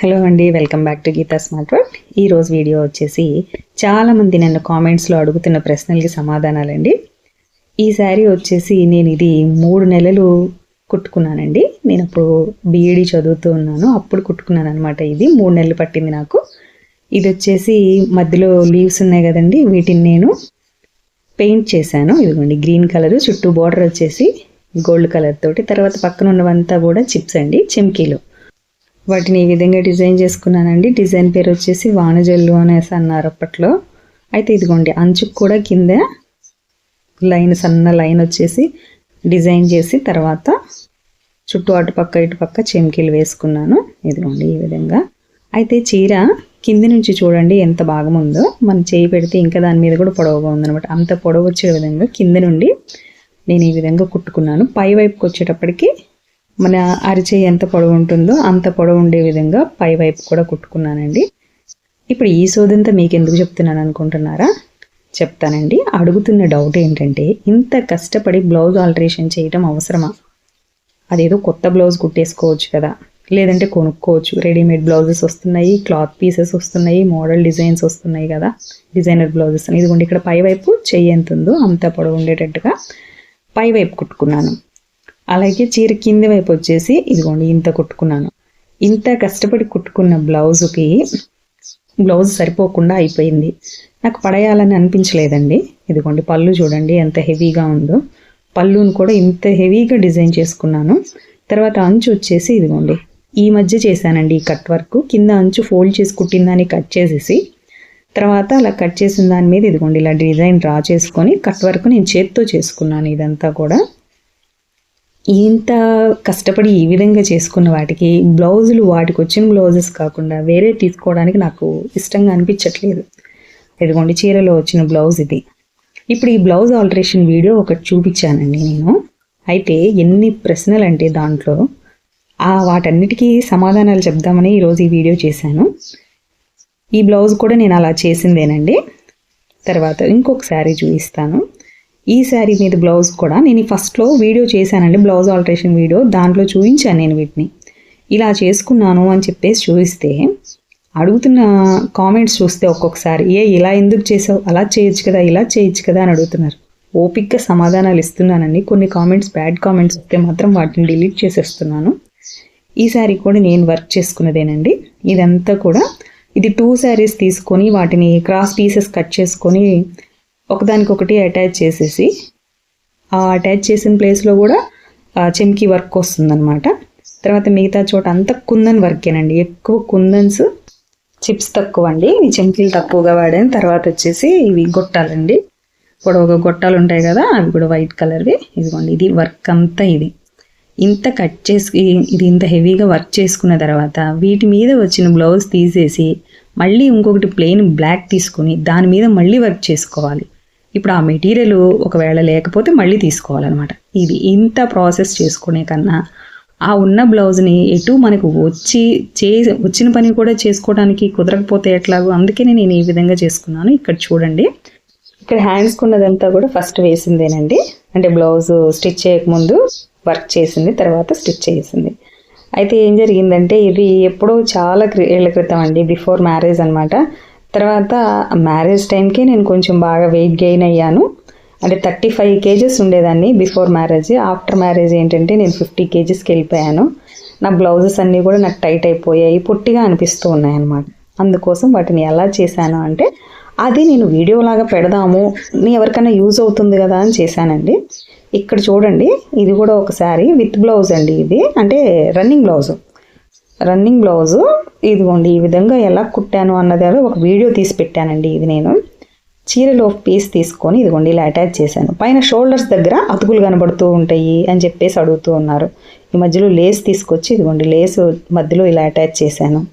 Hello అండి welcome back to Geetha smart word ఈరోజు video వచ్చేసి చాలామంది నన్ను కామెంట్స్లో అడుగుతున్న ప్రశ్నలకి సమాధానాలండి. ఈ శారీ వచ్చేసి నేను ఇది మూడు నెలలు కుట్టుకున్నానండి. నేను అప్పుడు బీఈడి చదువుతూ ఉన్నాను అప్పుడు కుట్టుకున్నాను అనమాట ఇది మూడు నెలలు పట్టింది నాకు. ఇది వచ్చేసి మధ్యలో లీవ్స్ ఉన్నాయి కదండి వీటిని నేను పెయింట్ చేశాను. ఇదిగోండి గ్రీన్ కలర్ చుట్టూ బార్డర్ వచ్చేసి గోల్డ్ కలర్ తోటి తర్వాత పక్కన ఉన్నవంతా కూడా చిప్స్ అండి చిమ్కీలు. వాటిని ఈ విధంగా డిజైన్ చేసుకున్నానండి. డిజైన్ పేరు వచ్చేసి వానజల్లు అనేసి అన్నారు అప్పట్లో. అయితే ఇదిగోండి అంచుకు కూడా కింద లైన్ సన్న లైన్ వచ్చేసి డిజైన్ చేసి తర్వాత చుట్టూ అటుపక్క ఇటుపక్క ఇటు చెమ్కీలు వేసుకున్నాను. ఇదిగోండి ఈ విధంగా. అయితే చీర కింది నుంచి చూడండి ఎంత భాగం ఉందో. మనం చేయి పెడితే ఇంకా దాని మీద కూడా పొడవుగా ఉందనమాట అంత పొడవు వచ్చే విధంగా కింద నుండి నేను ఈ విధంగా కుట్టుకున్నాను. పై వైపుకి వచ్చేటప్పటికి మన అరిచేయి ఎంత పొడవు ఉంటుందో అంత పొడవు ఉండే విధంగా పై వైపు కూడా కుట్టుకున్నానండి. ఇప్పుడు ఈ సోదంతా మీకు ఎందుకు చెప్తున్నాను అనుకుంటున్నారా? చెప్తానండి. అడుగుతున్న డౌట్ ఏంటంటే ఇంత కష్టపడి బ్లౌజ్ ఆల్టరేషన్ చేయడం అవసరమా? అదేదో కొత్త బ్లౌజ్ కుట్టేసుకోవచ్చు కదా. లేదంటే కొనుక్కోవచ్చు. రెడీమేడ్ బ్లౌజెస్ వస్తున్నాయి క్లాత్ పీసెస్ వస్తున్నాయి మోడల్ డిజైన్స్ వస్తున్నాయి కదా. డిజైనర్ బ్లౌజెస్ ఇదిగోండి ఇక్కడ పై వైపు చెయ్యి ఎంత ఉందో అంత పొడవు ఉండేటట్టుగా పై వైపు కుట్టుకున్నాను. అలాగే చీర కింది వైపు వచ్చేసి ఇదిగోండి ఇంత కుట్టుకున్నాను. ఇంత కష్టపడి కుట్టుకున్న బ్లౌజుకి బ్లౌజ్ సరిపోకుండా అయిపోయింది. నాకు పడేయాలని అనిపించలేదండి. ఇదిగోండి పళ్ళు చూడండి ఎంత హెవీగా ఉందో. పళ్ళును కూడా ఇంత హెవీగా డిజైన్ చేసుకున్నాను. తర్వాత అంచు వచ్చేసి ఇదిగోండి ఈ మధ్య చేశానండి ఈ కట్ వర్క్. కింద అంచు ఫోల్డ్ చేసి కుట్టిందని కట్ చేసేసి తర్వాత అలా కట్ చేసిన దాని మీద ఇదిగోండి ఇలా డిజైన్ డ్రా చేసుకొని కట్ వర్క్ నేను చేత్తో చేసుకున్నాను ఇదంతా కూడా. ఇంత కష్టపడి ఈ విధంగా చేసుకున్న వాటికి బ్లౌజులు వాటికి వచ్చిన బ్లౌజెస్ కాకుండా వేరే తీసుకోవడానికి నాకు ఇష్టంగా అనిపించట్లేదు. ఇదిగోండి చీరలో వచ్చిన బ్లౌజ్ ఇది. ఇప్పుడు ఈ బ్లౌజ్ ఆల్టరేషన్ వీడియో ఒకటి చూపించానండి నేను. అయితే ఎన్ని ప్రశ్నలు అంటే దాంట్లో ఆ వాటన్నిటికీ సమాధానాలు చెప్దామని ఈరోజు ఈ వీడియో చేశాను. ఈ బ్లౌజ్ కూడా నేను అలా చేసిందేనండి. తర్వాత ఇంకొక శారీ చూపిస్తాను. ఈ శారీ మీద బ్లౌజ్ కూడా నేను ఫస్ట్లో వీడియో చేశానండి బ్లౌజ్ ఆల్టరేషన్ వీడియో. దాంట్లో చూపించాను నేను వీటిని. ఇలా చేసుకున్నాను అని చెప్పేసి చూపిస్తే అడుగుతున్న కామెంట్స్ చూస్తే ఒక్కొక్కసారి ఏ ఇలా ఎందుకు చేసావు? అలా చేయొచ్చు కదా ఇలా చేయొచ్చు కదా అని అడుగుతున్నారు. ఓపిక్గా సమాధానాలు ఇస్తున్నానండి. కొన్ని కామెంట్స్ బ్యాడ్ కామెంట్స్ వస్తే మాత్రం వాటిని డిలీట్ చేసేస్తున్నాను. ఈ శారీ కూడా నేను వర్క్ చేసుకున్నదేనండి. ఇదంతా కూడా ఇది టూ శారీస్ తీసుకొని వాటిని క్రాస్ పీసెస్ కట్ చేసుకొని ఒకదానికొకటి అటాచ్ చేసేసి ఆ అటాచ్ చేసిన ప్లేస్లో కూడా చెమ్కి వర్క్ వస్తుందన్నమాట. తర్వాత మిగతా చోట అంతా కుందన్ వర్కేనండి. ఎక్కువ కుందన్స్ చిప్స్ తక్కువ అండి ఈ చెంకీలు తక్కువగా వాడాను. తర్వాత వచ్చేసి ఇవి గొట్టాలండి. పొడవుగా గొట్టాలు ఉంటాయి కదా అవి కూడా వైట్ కలర్వి. ఇదిగోండి ఇది వర్క్ అంతా ఇది. ఇంత కట్ చేసి ఇది ఇంత హెవీగా వర్క్ చేసుకున్న తర్వాత వీటి మీద వచ్చిన బ్లౌజ్ తీసేసి మళ్ళీ ఇంకొకటి ప్లెయిన్ బ్లాక్ తీసుకొని దాని మీద మళ్ళీ వర్క్ చేసుకోవాలి. ఇప్పుడు ఆ మెటీరియల్ ఒకవేళ లేకపోతే మళ్ళీ తీసుకోవాలన్నమాట. ఇది ఇంత ప్రాసెస్ చేసుకునే కన్నా ఆ ఉన్న బ్లౌజ్ని ఎటు మనకు వచ్చి చే వచ్చిన పని కూడా చేసుకోవడానికి కుదరకపోతే ఎట్లాగో అందుకే నేను ఈ విధంగా చేసుకున్నాను. ఇక్కడ చూడండి. ఇక్కడ హ్యాండ్స్ కున్నదంతా కూడా ఫస్ట్ వేసిందేనండి. అంటే బ్లౌజ్ స్టిచ్ చేయకముందు వర్క్ చేసింది తర్వాత స్టిచ్ చేసింది. అయితే ఏం జరిగిందంటే ఇది ఎప్పుడో చాలా ఏళ్ళ క్రితం అండి బిఫోర్ మ్యారేజ్ అనమాట తర్వాత మ్యారేజ్ టైంకి నేను కొంచెం బాగా వెయిట్ గెయిన్ అయ్యాను. అంటే థర్టీ ఫైవ్ కేజెస్ ఉండేదాన్ని బిఫోర్ మ్యారేజ్ ఆఫ్టర్ మ్యారేజ్ ఏంటంటే నేను ఫిఫ్టీ కేజెస్కి వెళ్ళిపోయాను. నా బ్లౌజెస్ అన్నీ కూడా నాకు టైట్ అయిపోయాయి పొట్టిగా అనిపిస్తూ ఉన్నాయి అనమాట అందుకోసం వాటిని ఎలా చేశాను అంటే అది నేను వీడియోలాగా పెడదాము నీ ఎవరికైనా యూజ్ అవుతుంది కదా అని చేశానండి. ఇక్కడ చూడండి ఇది కూడా ఒకసారి విత్ బ్లౌజ్ అండి ఇది. అంటే రన్నింగ్ బ్లౌజు రన్నింగ్ బ్లౌజు ఇదిగోండి ఈ విధంగా ఎలా కుట్టాను అన్నది ఒక వీడియో తీసి పెట్టానండి ఇది నేను. చీరలో పీస్ తీసుకొని ఇదిగోండి ఇలా అటాచ్ చేశాను. పైన షోల్డర్స్ దగ్గర అతుకులు కనబడుతూ ఉంటాయి అని చెప్పేసి అడుగుతూ ఉన్నారు. ఈ మధ్యలో లేస్ తీసుకొచ్చి ఇదిగోండి లేస్ మధ్యలో ఇలా అటాచ్ చేశాను.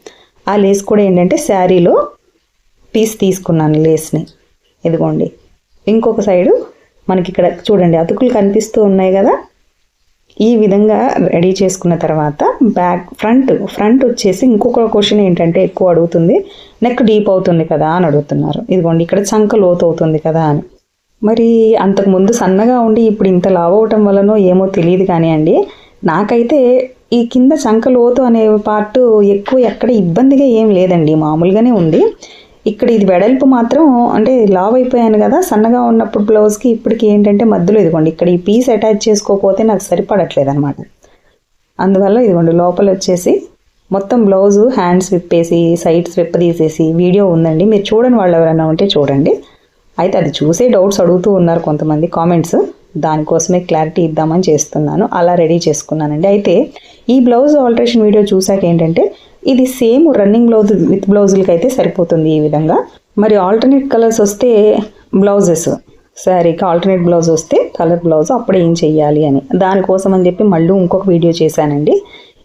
ఆ లేస్ కూడా ఏంటంటే శారీలో పీస్ తీసుకున్నాను లేస్ని ఇదిగోండి ఇంకొక సైడు మనకి ఇక్కడ చూడండి అతుకులు కనిపిస్తూ ఉన్నాయి కదా. ఈ విధంగా రెడీ చేసుకున్న తర్వాత బ్యాక్ ఫ్రంట్ ఫ్రంట్ వచ్చేసి ఇంకొక క్వశ్చన్ ఏంటంటే ఎక్కువ అడుగుతుంది. నెక్ డీప్ అవుతుంది కదా అని అడుగుతున్నారు. ఇదిగోండి ఇక్కడ చంక లోతు అవుతుంది కదా అని. మరి అంతకుముందు సన్నగా ఉండి ఇప్పుడు ఇంత లావ్ అవటం వలనో ఏమో తెలియదు కానీ అండి నాకైతే ఈ కింద చంక లోతు అనే పార్ట్ ఎక్కువ ఎక్కడ ఇబ్బందిగా ఏం లేదండి. మామూలుగానే ఉంది. ఇక్కడ ఇది వెడల్పు మాత్రం అంటే లావ్ అయిపోయాను కదా సన్నగా ఉన్నప్పుడు బ్లౌజ్కి ఇప్పటికి ఏంటంటే మధ్యలో ఇదిగోండి ఇక్కడ ఈ పీస్ అటాచ్ చేసుకోకపోతే నాకు సరిపడట్లేదు అనమాట అందువల్ల ఇదిగోండి లోపల వచ్చేసి మొత్తం బ్లౌజు హ్యాండ్స్ విప్పేసి సైడ్స్ విప్ప తీసేసి వీడియో ఉందండి. మీరు చూడని వాళ్ళు ఎవరైనా ఉంటే చూడండి. అయితే అది చూసే డౌట్స్ అడుగుతూ ఉన్నారు కొంతమంది కామెంట్స్ దానికోసమే క్లారిటీ ఇద్దామని చేస్తున్నాను. అలా రెడీ చేసుకున్నానండి. అయితే ఈ బ్లౌజ్ ఆల్టరేషన్ వీడియో చూసాక ఏంటంటే ఇది సేమ్ రన్నింగ్ బ్లౌజ్ విత్ బ్లౌజులకి అయితే సరిపోతుంది ఈ విధంగా. మరి ఆల్టర్నేట్ కలర్స్ వస్తే బ్లౌజెస్ శారీకి ఆల్టర్నేట్ బ్లౌజ్ వస్తే కలర్ బ్లౌజ్ అప్పుడు ఏం చెయ్యాలి అని. దానికోసం అని చెప్పి మళ్ళీ ఇంకొక వీడియో చేశానండి.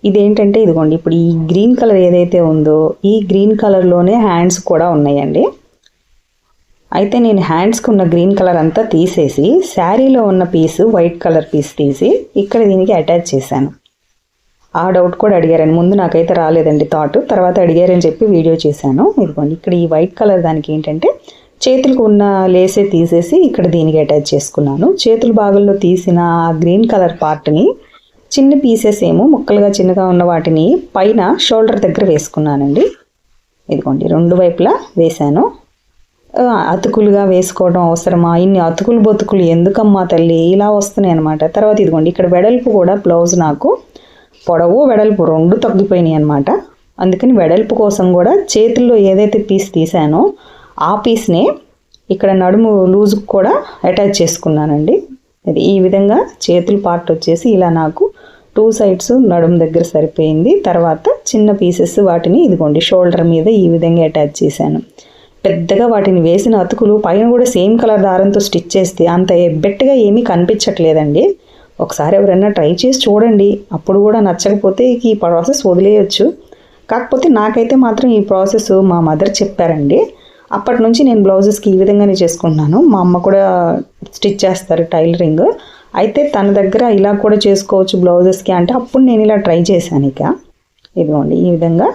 ఇదేంటంటే ఇదిగోండి ఇప్పుడు ఈ గ్రీన్ కలర్ ఏదైతే ఉందో ఈ గ్రీన్ కలర్లోనే హ్యాండ్స్ కూడా ఉన్నాయండి. అయితే నేను హ్యాండ్స్కి ఉన్న గ్రీన్ కలర్ అంతా తీసేసి శారీలో ఉన్న పీస్ వైట్ కలర్ పీస్ తీసి ఇక్కడ దీనికి అటాచ్ చేశాను. ఆ డౌట్ కూడా అడిగారని. ముందు నాకైతే రాలేదండి థాట్ తర్వాత అడిగారని చెప్పి వీడియో చేశాను. ఇదిగోండి ఇక్కడ ఈ వైట్ కలర్ దానికి ఏంటంటే చేతులకు ఉన్న లేసే తీసేసి ఇక్కడ దీనికి అటాచ్ చేసుకున్నాను. చేతుల భాగంలో తీసిన ఆ గ్రీన్ కలర్ పార్ట్ని చిన్న పీసెస్ ఏమో ముక్కలుగా చిన్నగా ఉన్న వాటిని పైన షోల్డర్ దగ్గర వేసుకున్నానండి. ఇదిగోండి రెండు వైపులా వేశాను. అతుకులుగా వేసుకోవడం అవసరమా? ఇన్ని అతుకులు బొతుకులు ఎందుకమ్మా తల్లి? ఇలా వస్తున్నాయి అనమాట తర్వాత ఇదిగోండి ఇక్కడ వెడల్పు కూడా బ్లౌజ్ నాకు పొడవు వెడల్పు రెండు తగ్గిపోయినాయి అనమాట అందుకని వెడల్పు కోసం కూడా చేతుల్లో ఏదైతే పీస్ తీసానో ఆ పీస్నే ఇక్కడ నడుము లూజ్కి కూడా అటాచ్ చేసుకున్నానండి. ఇది ఈ విధంగా చేతుల పార్ట్ వచ్చేసి ఇలా నాకు టూ సైడ్స్ నడుము దగ్గర సరిపోయింది. తర్వాత చిన్న పీసెస్ వాటిని ఇదిగోండి షోల్డర్ మీద ఈ విధంగా అటాచ్ చేశాను. పెద్దగా వాటిని వేసిన అతుకులు పైన కూడా సేమ్ కలర్ దారంతో స్టిచ్ చేస్తే అంత ఎబ్బెట్టుగా ఏమీ కనిపించట్లేదండి. ఒకసారి ఎవరైనా ట్రై చేసి చూడండి. అప్పుడు కూడా నచ్చకపోతే ఈ ప్రాసెస్ వదిలేయచ్చు. కాకపోతే నాకైతే మాత్రం ఈ ప్రాసెస్ మా మదర్ చెప్పారండి. అప్పటి నుంచి నేను బ్లౌజెస్కి ఈ విధంగానే చేసుకుంటున్నాను. మా అమ్మ కూడా స్టిచ్ చేస్తారు టైలరింగ్. అయితే తన దగ్గర ఇలా కూడా చేసుకోవచ్చు బ్లౌజెస్కి అంటే అప్పుడు నేను ఇలా ట్రై చేశాను ఇక. ఇదిగోండి ఈ విధంగా.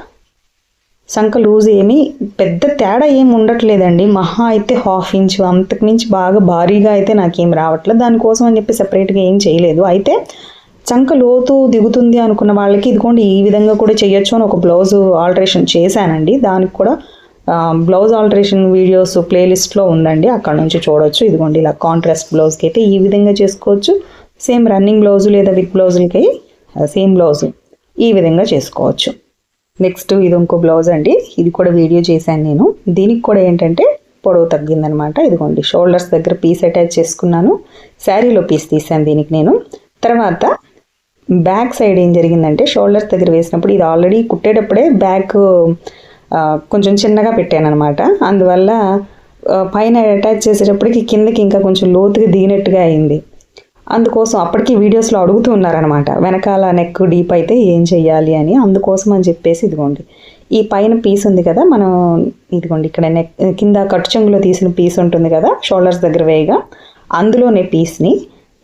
సంఖ లూజ్ ఏమి పెద్ద తేడా ఏమి ఉండట్లేదండి. మహా అయితే హాఫ్ ఇంచ్ అంతకు మించి బాగా భారీగా అయితే నాకేం రావట్లేదు. దానికోసం అని చెప్పి సెపరేట్గా ఏం చేయలేదు. అయితే చంక లోతు దిగుతుంది అనుకున్న వాళ్ళకి ఇదిగోండి ఈ విధంగా కూడా చేయొచ్చు అని ఒక బ్లౌజ్ ఆల్టరేషన్ చేశానండి. దానికి కూడా బ్లౌజ్ ఆల్టరేషన్ వీడియోస్ ప్లేలిస్ట్లో ఉందండి. అక్కడ నుంచి చూడొచ్చు. ఇదిగోండి ఇలా కాంట్రాస్ట్ బ్లౌజ్కి అయితే ఈ విధంగా చేసుకోవచ్చు. సేమ్ రన్నింగ్ బ్లౌజు లేదా విత్ బ్లౌజులకి సేమ్ బ్లౌజు ఈ విధంగా చేసుకోవచ్చు. నెక్స్ట్ ఇది ఇంకో బ్లౌజ్ అండి. ఇది కూడా వీడియో చేశాను నేను. దీనికి కూడా ఏంటంటే పొడవు తగ్గిందనమాట. ఇదిగోండి షోల్డర్స్ దగ్గర పీస్ అటాచ్ చేసుకున్నాను. శారీలో పీస్ తీసాను దీనికి నేను. తర్వాత బ్యాక్ సైడ్ ఏం జరిగిందంటే షోల్డర్స్ దగ్గర వేసినప్పుడు ఇది ఆల్రెడీ కుట్టేటప్పుడే బ్యాక్ కొంచెం చిన్నగా పెట్టాను అనమాట అందువల్ల పైన అటాచ్ చేసేటప్పటికి కిందకి ఇంకా కొంచెం లోతుగా దిగినట్టుగా అయింది. అందుకోసం అప్పటికి వీడియోస్లో అడుగుతూ ఉన్నారనమాట వెనకాల నెక్ డీప్ అయితే ఏం చెయ్యాలి అని? అందుకోసం అని చెప్పేసి ఇదిగోండి. ఈ పైన పీస్ ఉంది కదా మనం ఇదిగోండి ఇక్కడ నెక్ కింద కట్టుచంగులో తీసిన పీస్ ఉంటుంది కదా షోల్డర్స్ దగ్గర వేయగా అందులోనే పీస్ని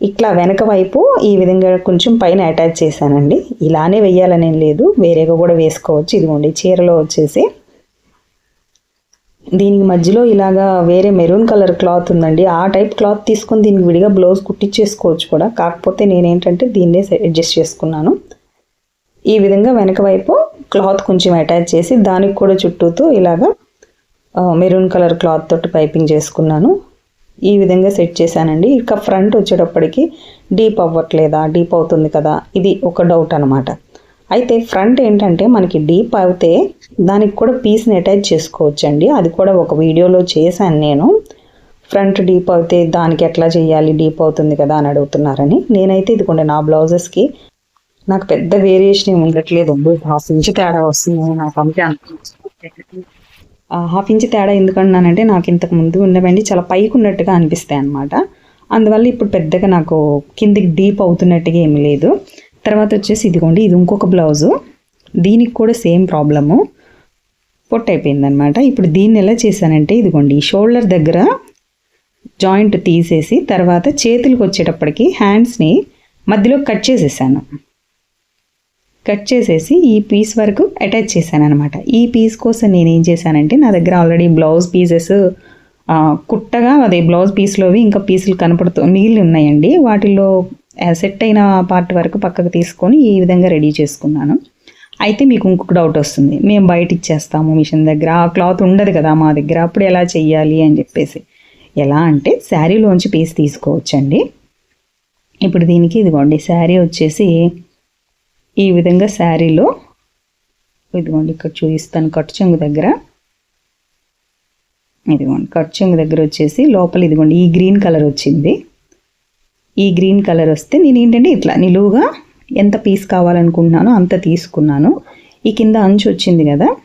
ఇట్లా వెనక వైపు ఈ విధంగా కొంచెం పైన అటాచ్ చేశానండి. ఇలానే వెయ్యాలనేం లేదు వేరేగా కూడా వేసుకోవచ్చు. ఇదిగోండి చీరలో వచ్చేసి దీనికి మధ్యలో ఇలాగా వేరే మెరూన్ కలర్ క్లాత్ ఉందండి. ఆ టైప్ క్లాత్ తీసుకొని దీనికి విడిగా బ్లౌజ్ కుట్టించేసుకోవచ్చు కూడా. కాకపోతే నేనేంటంటే దీన్నే అడ్జస్ట్ చేసుకున్నాను. ఈ విధంగా వెనక వైపు క్లాత్ కొంచెం అటాచ్ చేసి దానికి కూడా చుట్టూతో ఇలాగా మెరూన్ కలర్ క్లాత్ తోటి పైపింగ్ చేసుకున్నాను. ఈ విధంగా సెట్ చేశానండి. ఇక ఫ్రంట్ వచ్చేటప్పటికి డీప్ అవ్వట్లేదా? డీప్ అవుతుంది కదా? ఇది ఒక డౌట్ అనమాట అయితే ఫ్రంట్ ఏంటంటే మనకి డీప్ అయితే దానికి కూడా పీస్ని అటాచ్ చేసుకోవచ్చండి. అది కూడా ఒక వీడియోలో చేశాను నేను. ఫ్రంట్ డీప్ అయితే దానికి ఎట్లా చేయాలి డీప్ అవుతుంది కదా అని అడుగుతున్నారని. నేనైతే ఇదిగోండి నా బ్లౌజెస్కి నాకు పెద్ద వేరియేషన్ ఏమి ఉండట్లేదు. హాఫ్ ఇంచ్ తేడా వస్తుంది నాకు అంతే హాఫ్ ఇంచ్ తేడా ఎందుకన్నానంటే నాకు ఇంతకు ముందు ఉన్నవండి చాలా పైకి ఉన్నట్టుగా అనిపిస్తాయి అనమాట అందువల్ల ఇప్పుడు పెద్దగా నాకు కిందికి డీప్ అవుతున్నట్టుగా ఏమి లేదు. తర్వాత వచ్చేసి ఇదిగోండి ఇది ఇంకొక బ్లౌజు. దీనికి కూడా సేమ్ ప్రాబ్లము. పొట్టు అయిపోయిందనమాట ఇప్పుడు దీన్ని ఎలా చేశానంటే ఇదిగోండి షోల్డర్ దగ్గర జాయింట్ తీసేసి తర్వాత చేతులకు వచ్చేటప్పటికి హ్యాండ్స్ని మధ్యలో కట్ చేసేసాను. కట్ చేసేసి ఈ పీస్ వరకు అటాచ్ చేశాను అనమాట ఈ పీస్ కోసం నేను ఏం చేశానంటే నా దగ్గర ఆల్రెడీ బ్లౌజ్ పీసెస్ కుట్టగా అదే బ్లౌజ్ పీస్లోవి ఇంకా పీసులు కనపడుతూ మిగిలి ఉన్నాయండి. వాటిల్లో సెట్ అయిన పార్ట్ వరకు పక్కకు తీసుకొని ఈ విధంగా రెడీ చేసుకున్నాను. అయితే మీకు ఇంకొక డౌట్ వస్తుంది. మేము బయట ఇచ్చేస్తాము మిషన్ దగ్గర. ఆ క్లాత్ ఉండదు కదా మా దగ్గర. అప్పుడు ఎలా చెయ్యాలి అని చెప్పేసి. ఎలా అంటే శారీలోంచి పీస్ తీసుకోవచ్చండి. ఇప్పుడు దీనికి ఇదిగోండి. శారీ వచ్చేసి ఈ విధంగా శారీలో ఇదిగోండి. ఇక్కడ చూపిస్తాను. కట్టు చెంగు దగ్గర. ఇదిగోండి. కట్టు చెంగు దగ్గర వచ్చేసి లోపల ఇదిగోండి. ఈ గ్రీన్ కలర్ వచ్చింది. ఈ గ్రీన్ కలర్ వస్తే నేను ఏంటంటే ఇట్లా నిలువుగా ఎంత పీస్ కావాలనుకుంటున్నానో అంత తీసుకున్నాను. ఈ కింద అంచు వచ్చింది కదా.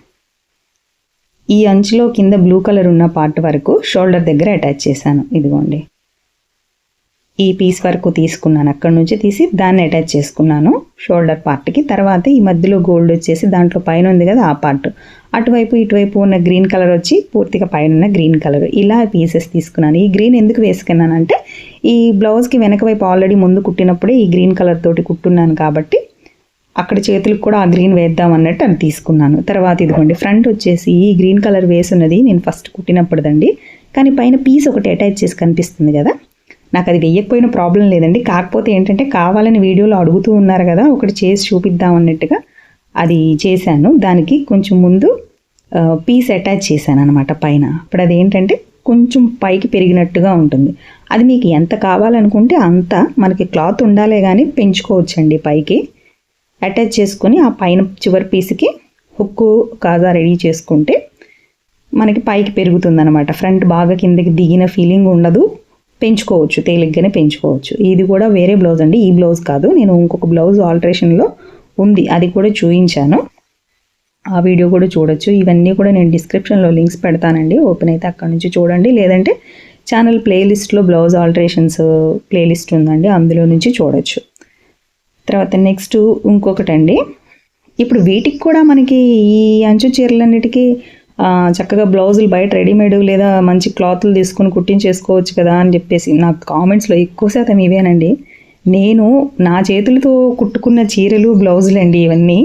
ఈ అంచులో కింద బ్లూ కలర్ ఉన్న పార్ట్ వరకు షోల్డర్ దగ్గర అటాచ్ చేశాను. ఇదిగోండి. ఈ పీస్ వరకు తీసుకున్నాను. అక్కడ నుంచి తీసి దాన్ని అటాచ్ చేసుకున్నాను. షోల్డర్ పార్ట్కి. తర్వాత ఈ మధ్యలో గోల్డ్ వచ్చేసి దాంట్లో పైన ఉంది కదా ఆ పార్ట్. అటువైపు ఇటువైపు ఉన్న గ్రీన్ కలర్ వచ్చి పూర్తిగా పైన ఉన్న గ్రీన్ కలర్ ఇలా పీసెస్ తీసుకున్నాను. ఈ గ్రీన్ ఎందుకు వేసుకున్నానంటే ఈ బ్లౌజ్కి వెనక వైపు ఆల్రెడీ ముందు కుట్టినప్పుడే ఈ గ్రీన్ కలర్ తోటి కుట్టున్నాను కాబట్టి అక్కడ చేతులకు కూడా ఆ గ్రీన్ వేద్దాం అన్నట్టు అని తీసుకున్నాను. తర్వాత ఇదిగోండి ఫ్రంట్ వచ్చేసి ఈ గ్రీన్ కలర్ వేసున్నది నేను ఫస్ట్ కుట్టినప్పుడుదండి. కానీ పైన పీస్ ఒకటి అటాచ్ చేసి కనిపిస్తుంది కదా. నాకు అది వెయ్యకపోయిన ప్రాబ్లం లేదండి. కాకపోతే ఏంటంటే కావాలని వీడియోలో అడుగుతూ ఉన్నారు కదా ఒకటి చేసి చూపిద్దాం అన్నట్టుగా. అది చేశాను. దానికి కొంచెం ముందు పీస్ అటాచ్ చేశాను అనమాట పైన. ఇప్పుడు అది ఏంటంటే కొంచెం పైకి పెరిగినట్టుగా ఉంటుంది. అది మీకు ఎంత కావాలనుకుంటే అంత మనకి క్లాత్ ఉండాలే కానీ పెంచుకోవచ్చండి పైకి. అటాచ్ చేసుకొని ఆ పైన చివరి పీస్కి హుక్కు కాజా రెడీ చేసుకుంటే మనకి పైకి పెరుగుతుంది అనమాట ఫ్రంట్ బాగా కిందకి దిగిన ఫీలింగ్ ఉండదు. పెంచుకోవచ్చు తేలిగ్గానే పెంచుకోవచ్చు. ఇది కూడా వేరే బ్లౌజ్ అండి. ఈ బ్లౌజ్ కాదు. నేను ఇంకొక బ్లౌజ్ ఆల్టరేషన్లో ఉంది. అది కూడా చూపించాను ఆ వీడియో కూడా చూడొచ్చు. ఇవన్నీ కూడా నేను డిస్క్రిప్షన్లో లింక్స్ పెడతానండి. ఓపెన్ అయితే అక్కడ నుంచి చూడండి. లేదంటే ఛానల్ ప్లేలిస్ట్లో బ్లౌజ్ ఆల్టరేషన్స్ ప్లేలిస్ట్ ఉందండి. అందులో నుంచి చూడొచ్చు. తర్వాత నెక్స్ట్ ఇంకొకటి అండి ఇప్పుడు వీటికి కూడా మనకి ఈ అంచు చీరలన్నిటికీ చక్కగా బ్లౌజులు బయట రెడీమేడ్ లేదా మంచి క్లాత్లు తీసుకుని కుట్టించేసుకోవచ్చు కదా అని చెప్పేసి నాకు కామెంట్స్లో ఎక్కువ శాతం ఇవేనండి. నేను నా చేతులతో కుట్టుకున్న చీరలు బ్లౌజులు అండి ఇవన్నీ.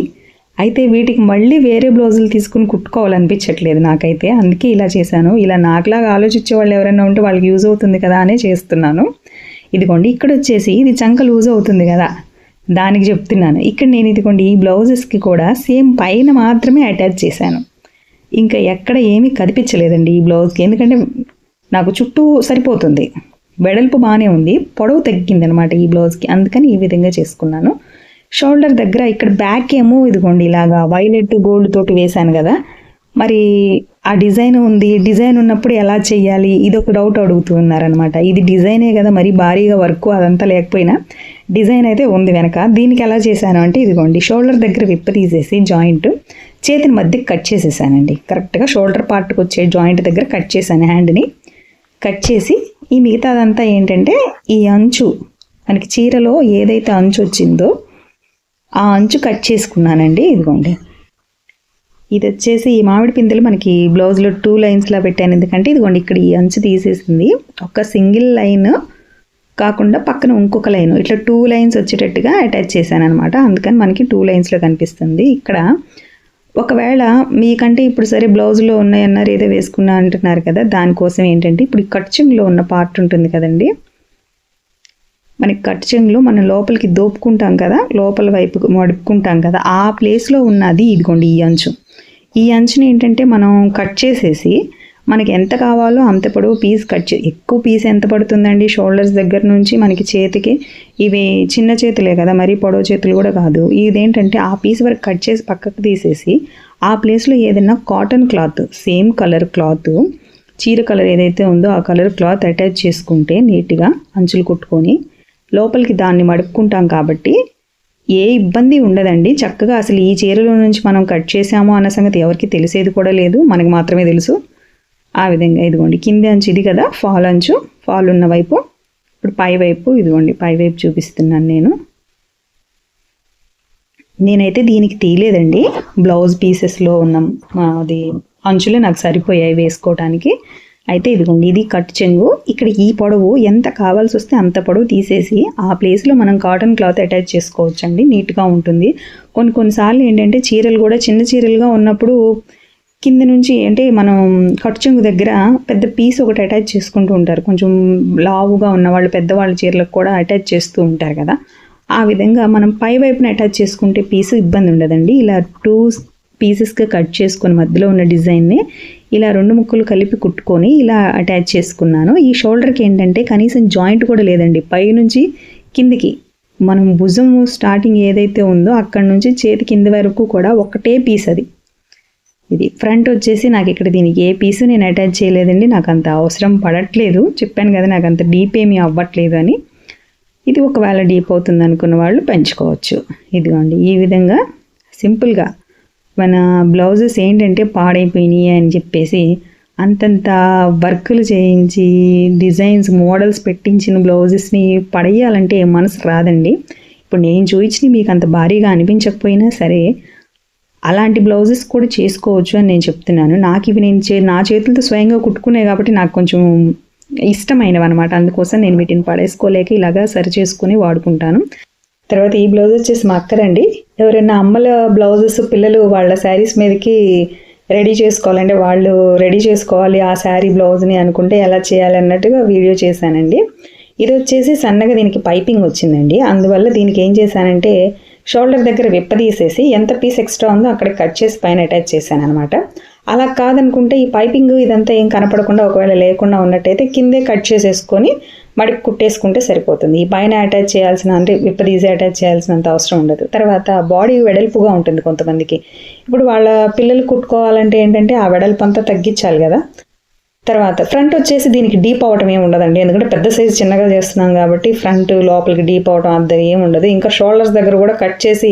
అయితే వీటికి మళ్ళీ వేరే బ్లౌజులు తీసుకుని కుట్టుకోవాలనిపించట్లేదు నాకైతే. అందుకే ఇలా చేశాను. ఇలా నాకులాగా ఆలోచించే వాళ్ళు ఎవరైనా ఉంటే వాళ్ళకి యూజ్ అవుతుంది కదా అనే చేస్తున్నాను. ఇదిగోండి ఇక్కడ వచ్చేసి ఇది చంక లూజ్ అవుతుంది కదా. దానికి చెప్తున్నాను. ఇక్కడ నేను ఇదిగోండి ఈ బ్లౌజెస్కి కూడా సేమ్ పైన మాత్రమే అటాచ్ చేశాను. ఇంకా ఎక్కడ ఏమీ కదిపించలేదండి ఈ బ్లౌజ్కి. ఎందుకంటే నాకు చుట్టూ సరిపోతుంది. వెడల్పు బాగానే ఉంది. పొడవు తగ్గింది అనమాట ఈ బ్లౌజ్కి అందుకని ఈ విధంగా చేసుకున్నాను. షోల్డర్ దగ్గర ఇక్కడ బ్యాక్ ఏమో ఇదిగోండి ఇలాగా వైలెట్ గోల్డ్ తోటి వేశాను కదా. మరి ఆ డిజైన్ ఉంది. డిజైన్ ఉన్నప్పుడు ఎలా చేయాలి? ఇది ఒక డౌట్ అడుగుతూ ఉన్నారనమాట ఇది డిజైనే కదా మరి భారీగా వర్క్ అదంతా లేకపోయినా డిజైన్ అయితే ఉంది వెనక. దీనికి ఎలా చేశాను అంటే ఇదిగోండి షోల్డర్ దగ్గర విప్ప తీసేసి జాయింట్ చేతిని మధ్య కట్ చేసేసానండి. కరెక్ట్గా షోల్డర్ పార్ట్కి వచ్చే జాయింట్ దగ్గర కట్ చేశాను హ్యాండ్ని కట్ చేసి ఈ మిగతాదంతా ఏంటంటే ఈ అంచు మనకి చీరలో ఏదైతే అంచు వచ్చిందో ఆ అంచు కట్ చేసుకున్నానండి ఇదిగోండి. ఇది వచ్చేసి ఈ మామిడి పిందెలు మనకి బ్లౌజ్లో టూ లైన్స్లా పెట్టాను. ఎందుకంటే ఇదిగోండి ఇక్కడ ఈ అంచు తీసేసింది. ఒక సింగిల్ లైన్ కాకుండా పక్కన ఇంకొక లైన్ ఇట్లా టూ లైన్స్ వచ్చేటట్టుగా అటాచ్ చేశాను అనమాట అందుకని మనకి టూ లైన్స్లో కనిపిస్తుంది. ఇక్కడ ఒకవేళ మీకంటే ఇప్పుడు సరే బ్లౌజ్లో ఉన్నాయన్నారు ఏదో వేసుకున్నా అంటున్నారు కదా దానికోసం ఏంటంటే ఇప్పుడు కట్చింగ్లో ఉన్న పార్ట్ ఉంటుంది కదండి. మనకి కట్చింగ్లో మనం లోపలికి దోపుకుంటాం కదా లోపల వైపు మడుపుకుంటాం కదా ఆ ప్లేస్లో ఉన్నది ఇదిగోండి ఈ అంచు. ఈ అంచుని ఏంటంటే మనం కట్ చేసేసి మనకి ఎంత కావాలో అంత పొడవు పీస్ కట్ చే ఎక్కువ పీస్ ఎంత పడుతుందండి షోల్డర్స్ దగ్గర నుంచి మనకి చేతికి? ఇవి చిన్న చేతులే కదా మరీ పొడవు చేతులు కూడా కాదు. ఇదేంటంటే ఆ పీస్ వరకు కట్ చేసి పక్కకు తీసేసి ఆ ప్లేస్లో ఏదైనా cotton cloth same colour cloth చీర కలర్ ఏదైతే ఉందో ఆ కలర్ క్లాత్ అటాచ్ చేసుకుంటే నీట్గా అంచులు కుట్టుకొని లోపలికి దాన్ని మడుపుకుంటాం కాబట్టి ఏ ఇబ్బంది ఉండదండి. చక్కగా అసలు ఈ చీరలో నుంచి మనం కట్ చేసాము అన్న సంగతి ఎవరికి తెలిసేది కూడా లేదు. మనకు మాత్రమే తెలుసు. ఆ విధంగా ఇదిగోండి. కింది అంచు ఇది కదా ఫాల్ అంచు. ఫాల్ ఉన్న వైపు ఇప్పుడు పై వైపు ఇదిగోండి పై వైపు చూపిస్తున్నాను నేను. నేనైతే దీనికి తీయలేదండి. బ్లౌజ్ పీసెస్లో ఉన్న అది అంచులే నాకు సరిపోయాయి వేసుకోవటానికి. అయితే ఇదిగోండి ఇది కట్ చెంగు. ఇక్కడ ఈ పొడవు ఎంత కావాల్సి వస్తే అంత పొడవు తీసేసి ఆ ప్లేస్లో మనం కాటన్ క్లాత్ అటాచ్ చేసుకోవచ్చండి. నీట్గా ఉంటుంది. కొన్ని కొన్నిసార్లు ఏంటంటే చీరలు కూడా చిన్న చీరలుగా ఉన్నప్పుడు కింద నుంచి అంటే మనం కట్టుచెంగు దగ్గర పెద్ద పీస్ ఒకటి అటాచ్ చేసుకుంటూ ఉంటారు. కొంచెం లావుగా ఉన్న వాళ్ళు పెద్దవాళ్ళ చీరలకు కూడా అటాచ్ చేస్తూ ఉంటారు కదా. ఆ విధంగా మనం పై వైపున అటాచ్ చేసుకుంటే పీసు ఇబ్బంది ఉండదండి. ఇలా టూ పీసెస్గా కట్ చేసుకుని మధ్యలో ఉన్న డిజైన్ని ఇలా రెండు ముక్కలు కలిపి కుట్టుకొని ఇలా అటాచ్ చేసుకున్నాను. ఈ షోల్డర్కి ఏంటంటే కనీసం జాయింట్ కూడా లేదండి. పై నుంచి కిందికి మనం భుజం స్టార్టింగ్ ఏదైతే ఉందో అక్కడ నుంచి చేతి కింద వరకు కూడా ఒకటే పీస్ అది. ఇది ఫ్రంట్ వచ్చేసి నాకు ఇక్కడ దీనికి ఏ పీసు నేను అటాచ్ చేయలేదండి నాకు అంత అవసరం పడట్లేదు. చెప్పాను కదా నాకు అంత డీప్ ఏమీ అవ్వట్లేదు అని. ఇది ఒకవేళ డీప్ అవుతుంది అనుకున్న వాళ్ళు పెంచుకోవచ్చు. ఇదిగోండి ఈ విధంగా సింపుల్గా మన బ్లౌజెస్ ఏంటంటే పాడైపోయినాయి అని చెప్పేసి అంతంత వర్కులు చేయించి డిజైన్స్ మోడల్స్ పెట్టించిన బ్లౌజెస్ని పడేయాలంటే మనసు రాదండి. ఇప్పుడు నేను చూపించి మీకు అంత భారీగా అనిపించకపోయినా సరే అలాంటి బ్లౌజెస్ కూడా చేసుకోవచ్చు అని నేను చెప్తున్నాను. నాకు ఇవి నేను చే నా చేతులతో స్వయంగా కుట్టుకునే కాబట్టి నాకు కొంచెం ఇష్టమైనవి అనమాట అందుకోసం నేను వీటిని పడేసుకోలేక ఇలాగా సరి చేసుకుని వాడుకుంటాను. తర్వాత ఈ బ్లౌజ్ వచ్చేసి మా అక్కరండి. ఎవరైనా అమ్మల బ్లౌజెస్ పిల్లలు వాళ్ళ శారీస్ మీదకి రెడీ చేసుకోవాలంటే వాళ్ళు రెడీ చేసుకోవాలి ఆ శారీ బ్లౌజ్ని అనుకుంటే ఎలా చేయాలి అన్నట్టుగా వీడియో చేశానండి. ఇది వచ్చేసి సన్నగా దీనికి పైపింగ్ వచ్చిందండి. అందువల్ల దీనికి ఏం చేశానంటే షోల్డర్ దగ్గర విప్పదీసేసి ఎంత పీస్ ఎక్స్ట్రా ఉందో అక్కడ కట్ చేసి పైన అటాచ్ చేశాను అనమాట అలా కాదనుకుంటే ఈ పైపింగ్ ఇదంతా ఏం కనపడకుండా ఒకవేళ లేకుండా ఉన్నట్టయితే కిందే కట్ చేసేసుకొని మడికి కుట్టేసుకుంటే సరిపోతుంది. ఈ పైన అటాచ్ చేయాల్సిన అంటే విప్పదీసి అటాచ్ చేయాల్సినంత అవసరం ఉండదు. తర్వాత బాడీ వెడల్పుగా ఉంటుంది కొంతమందికి. ఇప్పుడు వాళ్ళ పిల్లలు కుట్టుకోవాలంటే ఏంటంటే ఆ వెడల్పు అంతా తగ్గించాలి కదా. తర్వాత ఫ్రంట్ వచ్చేసి దీనికి డీప్ అవటం ఏమి ఉండదండి. ఎందుకంటే పెద్ద సైజు చిన్నగా చేస్తున్నాం కాబట్టి ఫ్రంట్ లోపలికి డీప్ అవటం అంత ఏమి ఉండదు. ఇంకా షోల్డర్స్ దగ్గర కూడా కట్ చేసి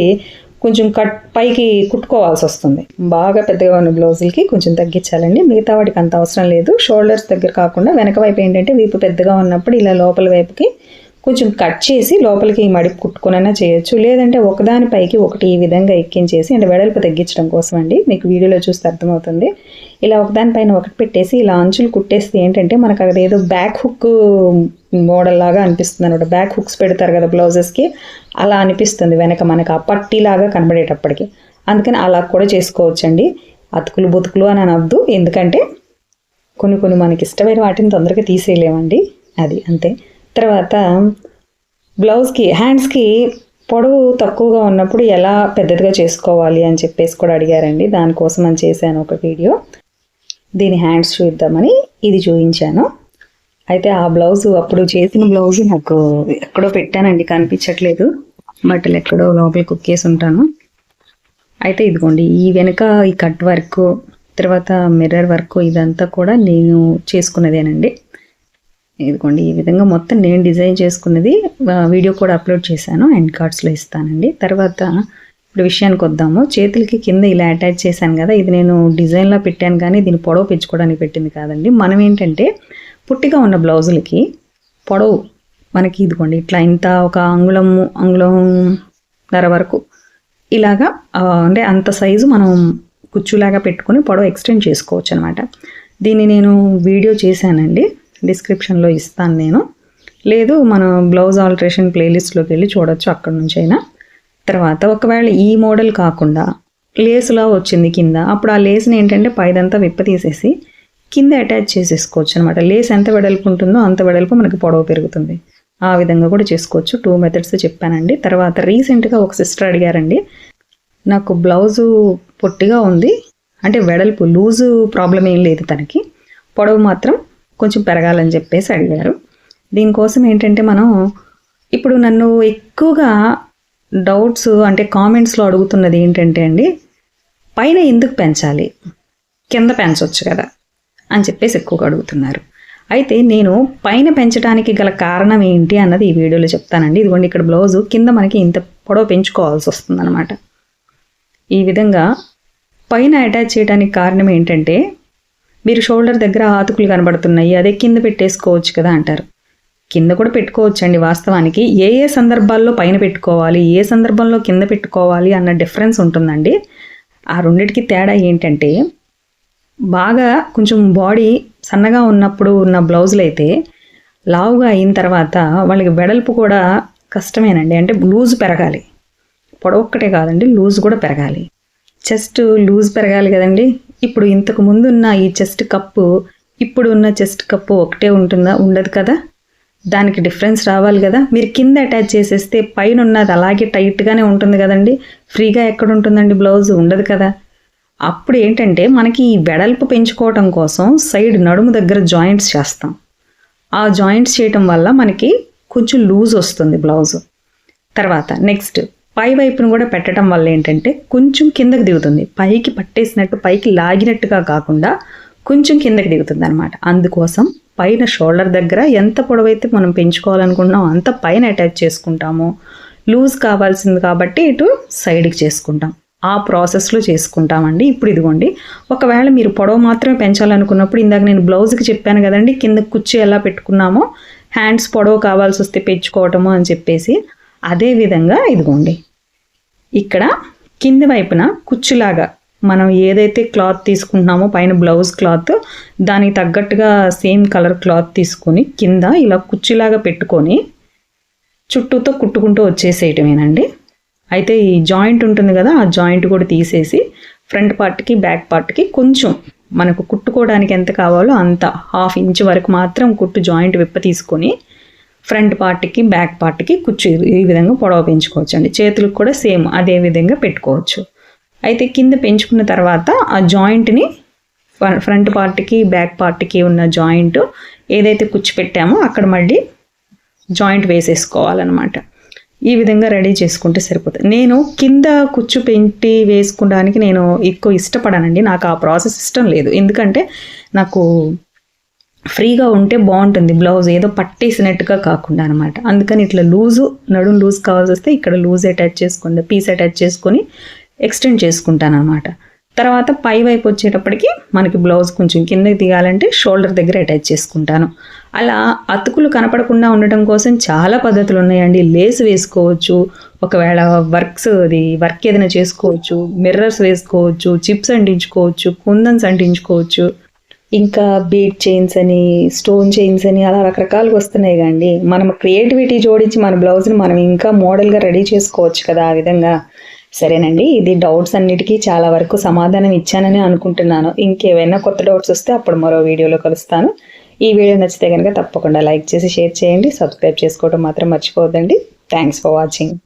కొంచెం కట్ పైకి కుట్టుకోవాల్సి వస్తుంది. బాగా పెద్దగా ఉన్న బ్లౌజులకి కొంచెం తగ్గించాలండి. మిగతా వాటికి అంత అవసరం లేదు. షోల్డర్స్ దగ్గర కాకుండా వెనక వైపు ఏంటంటే వీపు పెద్దగా ఉన్నప్పుడు ఇలా లోపల వైపుకి కొంచెం కట్ చేసి లోపలికి మడిపి కుట్టుకునైనా చేయొచ్చు. లేదంటే ఒకదానిపైకి ఒకటి ఈ విధంగా ఎక్కించేసి అంటే వెడల్పు తగ్గించడం కోసం అండి మీకు వీడియోలో చూస్తే అర్థమవుతుంది. ఇలా ఒకదానిపైన ఒకటి పెట్టేసి ఇలా అంచులు కుట్టేస్తే ఏంటంటే మనకు అక్కడ ఏదో బ్యాక్ హుక్ మోడల్ లాగా అనిపిస్తుంది అనమాట. బ్యాక్ హుక్స్ పెడతారు కదా బ్లౌజెస్కి అలా అనిపిస్తుంది వెనక మనకు ఆ పట్టీలాగా కనబడేటప్పటికి. అందుకని అలా కూడా చేసుకోవచ్చండి. అతుకులు బతుకులు అని అనవద్దు ఎందుకంటే కొన్ని కొన్ని మనకి ఇష్టమైన వాటిని తొందరగా తీసేయలేమండి. అది అంతే. తర్వాత బ్లౌజ్కి హ్యాండ్స్కి పొడవు తక్కువగా ఉన్నప్పుడు ఎలా పెద్దదిగా చేసుకోవాలి అని చెప్పేసి కూడా అడిగారండి. దానికోసం అని చేశాను ఒక వీడియో. దీని హ్యాండ్స్ చూద్దామని ఇది చూపించాను అయితే ఆ బ్లౌజ్ అప్పుడు చేసిన బ్లౌజ్ నాకు ఎక్కడో పెట్టానండి కనిపించట్లేదు. బట్టలు ఎక్కడో లోపల కుక్కేసి ఉంటాను. అయితే ఇదిగోండి ఈ వెనుక ఈ కట్ వర్క్ తర్వాత మిర్రర్ వర్క్ ఇదంతా కూడా నేను చేసుకున్నదేనండి. ఇదిగోండి ఈ విధంగా మొత్తం నేను డిజైన్ చేసుకున్నది వీడియో కూడా అప్లోడ్ చేశాను అండ్ కార్డ్స్లో ఇస్తానండి. తర్వాత ఇప్పుడు విషయానికి వద్దాము. చేతులకి కింద ఇలా అటాచ్ చేశాను కదా ఇది నేను డిజైన్లో పెట్టాను కానీ దీన్ని పొడవు పెంచుకోవడానికి పెట్టింది కాదండి. మనం ఏంటంటే పుట్టిగా ఉన్న బ్లౌజులకి పొడవు మనకి ఇదిగోండి ఇట్లా ఇంత ఒక అంగుళం అంగుళం ధర వరకు ఇలాగా అంటే అంత సైజు మనం కుచ్చులాగా పెట్టుకుని పొడవు ఎక్స్టెండ్ చేసుకోవచ్చు అనమాట దీన్ని నేను వీడియో చేశానండి. డిస్క్రిప్షన్లో ఇస్తాను నేను. లేదు మన బ్లౌజ్ ఆల్టరేషన్ ప్లేలిస్ట్లోకి వెళ్ళి చూడొచ్చు అక్కడ నుంచి అయినా తర్వాత ఒకవేళ ఈ మోడల్ కాకుండా లేసులా వచ్చింది కింద అప్పుడు ఆ లేస్ని ఏంటంటే పైదంతా విప్పతీసేసి కింద అటాచ్ చేసేసుకోవచ్చు అనమాట లేస్ ఎంత వెడల్పు ఉంటుందో అంత వెడల్పు మనకి పొడవు పెరుగుతుంది. ఆ విధంగా కూడా చేసుకోవచ్చు. టూ మెథడ్స్ చెప్పానండి. తర్వాత రీసెంట్గా ఒక సిస్టర్ అడిగారండి నాకు బ్లౌజు పొట్టిగా ఉంది అంటే వెడల్పు లూజు ప్రాబ్లం ఏం లేదు తనకి. పొడవు మాత్రం కొంచెం పెరగాలని చెప్పేసి అడిగారు. దీనికోసం ఏంటంటే మనం ఇప్పుడు నన్ను ఎక్కువగా డౌట్స్ అంటే కామెంట్స్లో అడుగుతున్నది ఏంటంటే అండి పైన ఎందుకు పెంచాలి? కింద పెంచవచ్చు కదా? అని చెప్పేసి ఎక్కువగా అడుగుతున్నారు. అయితే నేను పైన పెంచడానికి గల కారణం ఏంటి అన్నది ఈ వీడియోలో చెప్తానండి. ఇదిగోండి ఇక్కడ బ్లౌజు కింద మనకి ఇంత పొడవు పెంచుకోవాల్సి వస్తుందన్నమాట. ఈ విధంగా పైన అటాచ్ చేయడానికి కారణం ఏంటంటే మీరు షోల్డర్ దగ్గర ఆతుకులు కనబడుతున్నాయి అదే కింద పెట్టేసుకోవచ్చు కదా అంటారు. కింద కూడా పెట్టుకోవచ్చండి వాస్తవానికి. ఏ ఏ సందర్భాల్లో పైన పెట్టుకోవాలి ఏ సందర్భంలో కింద పెట్టుకోవాలి అన్న డిఫరెన్స్ ఉంటుందండి. ఆ రెండిటికి తేడా ఏంటంటే బాగా కొంచెం బాడీ సన్నగా ఉన్నప్పుడు ఉన్న బ్లౌజులు అయితే లావుగా అయిన తర్వాత వాళ్ళకి వెడల్పు కూడా కష్టమేనండి. అంటే లూజ్ పెరగాలి. పొడవొక్కటే కాదండి లూజ్ కూడా పెరగాలి. చెస్ట్ లూజ్ పెరగాలి కదండి. ఇప్పుడు ఇంతకు ముందున్న ఈ చెస్ట్ కప్పు ఇప్పుడు ఉన్న చెస్ట్ కప్పు ఒకటే ఉంటుందా? ఉండదు కదా? దానికి డిఫరెన్స్ రావాలి కదా? మీరు కింద అటాచ్ చేసేస్తే పైన ఉన్నది అలాగే టైట్గానే ఉంటుంది కదండి. ఫ్రీగా ఎక్కడ ఉంటుందండి బ్లౌజ్? ఉండదు కదా. అప్పుడు ఏంటంటే మనకి ఈ వెడల్పు పెంచుకోవటం కోసం సైడ్ నడుము దగ్గర జాయింట్స్ చేస్తాం. ఆ జాయింట్స్ చేయటం వల్ల మనకి కొంచెం లూజ్ వస్తుంది బ్లౌజ్. తర్వాత నెక్స్ట్ పై వైపును కూడా పెట్టడం వల్ల ఏంటంటే కొంచెం కిందకి దిగుతుంది. పైకి పట్టేసినట్టు పైకి లాగినట్టుగా కాకుండా కొంచెం కిందకి దిగుతుంది అనమాట అందుకోసం పైన షోల్డర్ దగ్గర ఎంత పొడవైతే మనం పెంచుకోవాలనుకుంటున్నామో అంత పైన అటాచ్ చేసుకుంటాము. లూజ్ కావాల్సింది కాబట్టి ఇటు సైడ్కి చేసుకుంటాం. ఆ ప్రాసెస్లో చేసుకుంటామండి. ఇప్పుడు ఇదిగోండి ఒకవేళ మీరు పొడవు మాత్రమే పెంచాలనుకున్నప్పుడు ఇందాక నేను బ్లౌజ్కి చెప్పాను కదండి కింద కుర్చీ ఎలా పెట్టుకున్నామో హ్యాండ్స్ పొడవు కావాల్సి వస్తే పెంచుకోవటము అని చెప్పేసి అదే విధంగా ఇదిగోండి. ఇక్కడ కింది వైపున కుచ్చులాగా మనం ఏదైతే క్లాత్ తీసుకుంటున్నామో పైన బ్లౌజ్ క్లాత్ దానికి తగ్గట్టుగా సేమ్ కలర్ క్లాత్ తీసుకొని కింద ఇలా కుచ్చిలాగా పెట్టుకొని చుట్టూతో కుట్టుకుంటూ వచ్చేసేయటమేనండి. అయితే ఈ జాయింట్ ఉంటుంది కదా ఆ జాయింట్ కూడా తీసేసి ఫ్రంట్ పార్ట్కి బ్యాక్ పార్ట్కి కొంచెం మనకు కుట్టుకోవడానికి ఎంత కావాలో అంత హాఫ్ ఇంచ్ వరకు మాత్రం కుట్టు జాయింట్ విప్ప తీసుకొని ఫ్రంట్ పార్ట్కి బ్యాక్ పార్ట్కి కుచ్చు ఈ విధంగా పొడవ పెంచుకోవచ్చు అండి చేతులకు కూడా సేమ్ అదే విధంగా పెట్టుకోవచ్చు. అయితే కింద పెంచుకున్న తర్వాత ఆ జాయింట్ని ఫ్రంట్ పార్ట్కి బ్యాక్ పార్ట్కి ఉన్న జాయింట్ ఏదైతే కుచ్చు పెట్టామో అక్కడ మళ్ళీ జాయింట్ వేసేసుకోవాలన్నమాట. ఈ విధంగా రెడీ చేసుకుంటే సరిపోతుంది. నేను కింద కుచ్చు పెంటి వేసుకోవడానికి నేను ఎక్కువ ఇష్టపడానండి. నాకు ఆ ప్రాసెస్ ఇష్టం లేదు. ఎందుకంటే నాకు ఫ్రీగా ఉంటే బాగుంటుంది. బ్లౌజ్ ఏదో పట్టేసినట్టుగా కాకుండా అనమాట అందుకని ఇట్లా లూజు నడుం లూజ్ కావాల్సి వస్తే ఇక్కడ లూజ్ అటాచ్ చేసుకోండి పీస్ అటాచ్ చేసుకొని ఎక్స్టెండ్ చేసుకుంటాను అనమాట తర్వాత పై వైపు వచ్చేటప్పటికి మనకి బ్లౌజ్ కొంచెం కిందకి దిగాలంటే షోల్డర్ దగ్గర అటాచ్ చేసుకుంటాను. అలా అతుకులు కనపడకుండా ఉండటం కోసం చాలా పద్ధతులు ఉన్నాయండి. లేస్ వేసుకోవచ్చు ఒకవేళ వర్క్స్ అది వర్క్ ఏదైనా చేసుకోవచ్చు మిర్రర్స్ వేసుకోవచ్చు చిప్స్ అంటించుకోవచ్చు కుందన్స్ అంటించుకోవచ్చు. ఇంకా బీట్ చైన్స్ అని స్టోన్ చైన్స్ అని అలా రకరకాలుగా వస్తున్నాయి కండి మనం క్రియేటివిటీ జోడించి మన బ్లౌజ్ని మనం ఇంకా మోడల్గా రెడీ చేసుకోవచ్చు కదా ఆ విధంగా. సరేనండి ఇది డౌట్స్ అన్నిటికీ చాలా వరకు సమాధానం ఇచ్చానని అనుకుంటున్నాను. ఇంకేమైనా కొత్త డౌట్స్ వస్తే అప్పుడు మరో వీడియోలో కలుస్తాను. ఈ వీడియో నచ్చితే కనుక తప్పకుండా లైక్ చేసి షేర్ చేయండి. సబ్స్క్రైబ్ చేసుకోవడం మాత్రం మర్చిపోవద్దండి. Thanks for watching